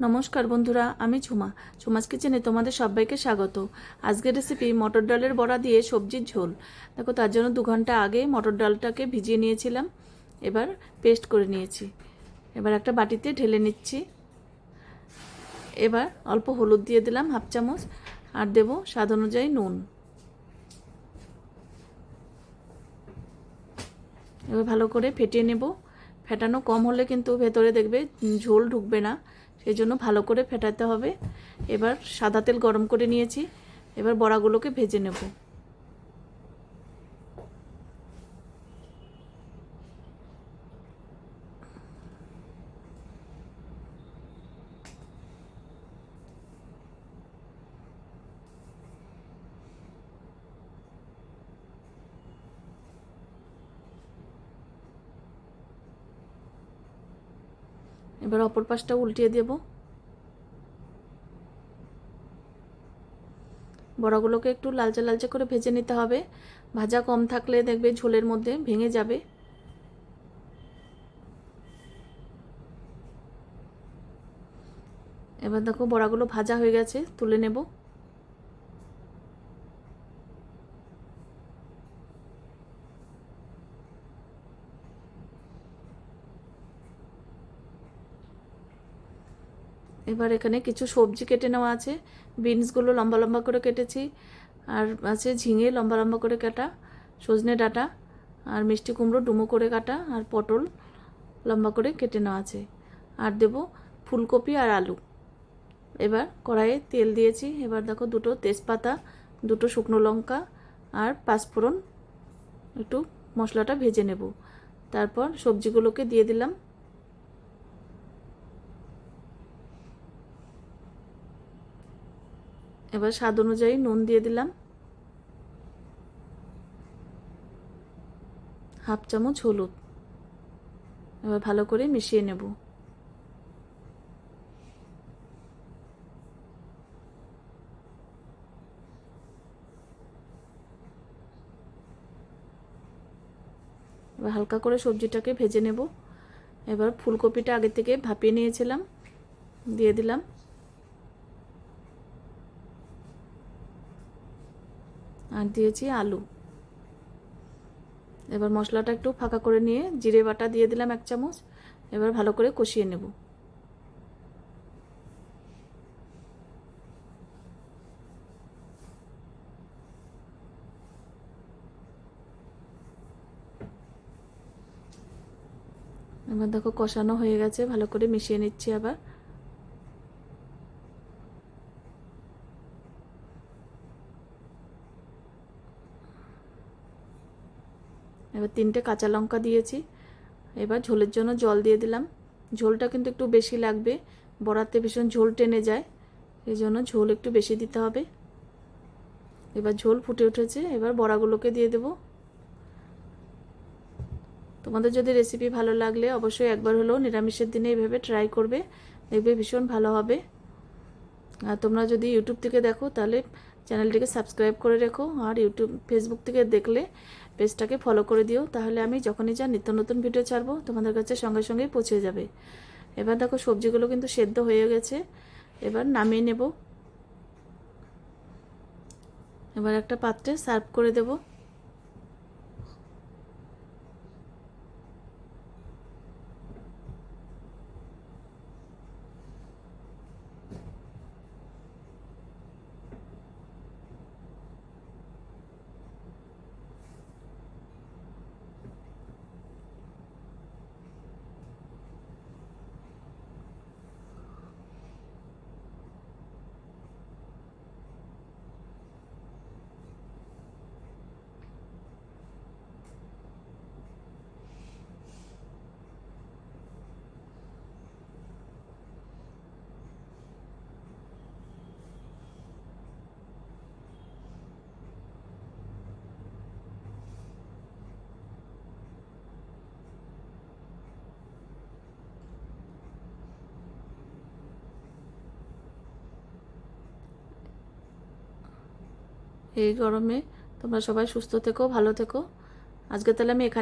নমস্কার বন্ধুরা, আমি ঝুমা। ঝুমাস কিচেনে তোমাদের সবাইকে স্বাগত। আজকের রেসিপি মটর ডালের বড়া দিয়ে সবজির ঝোল। দেখো, তার জন্য দু ঘণ্টা আগে মটর ডালটাকে ভিজিয়ে নিয়েছিলাম। এবার পেস্ট করে নিয়েছি। এবার একটা বাটিতে ঢেলে নিচ্ছি। এবার অল্প হলুদ দিয়ে দিলাম হাফ চামচ আর দেব স্বাদ অনুযায়ী নুন। এবার ভালো করে ফেটিয়ে নেব। ফেটানো কম হলে কিন্তু ভেতরে দেখবে ঝোল ঢুকবে না। সেই জন্য ভালো করে ফেটাতে হবে। এবার সাদা তেল গরম করে নিয়েছি। এবার বড়াগুলোকে ভেজে নেব। এবার অপর পাশটা উল্টিয়ে দেব। বড়াগুলোকে একটু লালচে লালচে করে ভেজে নিতে হবে। ভাজা কম থাকলে দেখবে ঝোলের মধ্যে ভেঙে যাবে। এবার দেখো বড়াগুলো ভাজা হয়ে গেছে, তুলে নেব। এবার এখানে কিছু সবজি কেটে নেওয়া আছে। বিনসগুলো লম্বা লম্বা করে কেটেছি। আর আছে ঝিঙে লম্বা লম্বা করে কাটা, সজনে ডাঁটা, আর মিষ্টি কুমড়ো ডুমো করে কাটা, আর পটল লম্বা করে কেটে নেওয়া আছে। আর দেব ফুলকপি আর আলু। এবার কড়াইয়ে তেল দিয়েছি। এবার দেখো দুটো তেজপাতা, দুটো শুকনো লঙ্কা আর পাঁচফোড়ন। একটু মশলাটা ভেজে নেব। তারপর সবজিগুলোকে দিয়ে দিলাম। এবার স্বাদ অনুযায়ী নুন দিয়ে দিলাম। হাফ চামচ হলুদ। এবার ভালো করে মিশিয়ে নেব। এবার হালকা করে সবজিটাকে ভেজে নেব। এবার ফুলকপিটা আগে থেকে ভাপিয়ে নিয়েছিলাম। দিয়ে দিলাম। আর দিয়েছি আলু। এবার মশলাটা একটু ফাঁকা করে নিয়ে জিরে বাটা দিয়ে দিলাম এক চামচ, এবার ভালো করে কষিয়ে নেব। এবার দেখো কষানো হয়ে গেছে, ভালো করে মিশিয়ে নিচ্ছি আবার। এবার তিনটে কাঁচা লঙ্কা দিয়েছি। এবার ঝোলের জন্য জল দিয়ে দিলাম। ঝোলটা কিন্তু একটু বেশি লাগবে। বড়াতে ভীষণ ঝোল টেনে যায়। এই জন্য ঝোল একটু বেশি দিতে হবে। এবার ঝোল ফুটে উঠেছে। এবার বড়াগুলোকে দিয়ে দেব। তোমাদের যদি রেসিপি ভালো লাগলে অবশ্যই একবার হলেও নিরামিষের দিনে এইভাবে ট্রাই করবে। দেখবে ভীষণ ভালো হবে। আর তোমরা যদি ইউটিউব থেকে দেখো, তাহলে চ্যানেলটিকে সাবস্ক্রাইব করে রেখো আর ইউটিউব ফেসবুক থেকে দেখলে পেজটাকে ফলো করে দিও। তাহলে আমি যখনই যা নিত্য নতুন ভিডিও ছাড়বো, তোমাদের কাছে সঙ্গে সঙ্গেই পৌঁছে যাবে। এবার দেখো সবজিগুলো কিন্তু সেদ্ধ হয়ে গেছে। এবার নামিয়ে নেব। এবার একটা পাত্রে সার্ভ করে দেবো। এই গরমে তোমরা সবাই সুস্থ থেকো ভালো থেকো। আজকে তাহলে আমি এখানে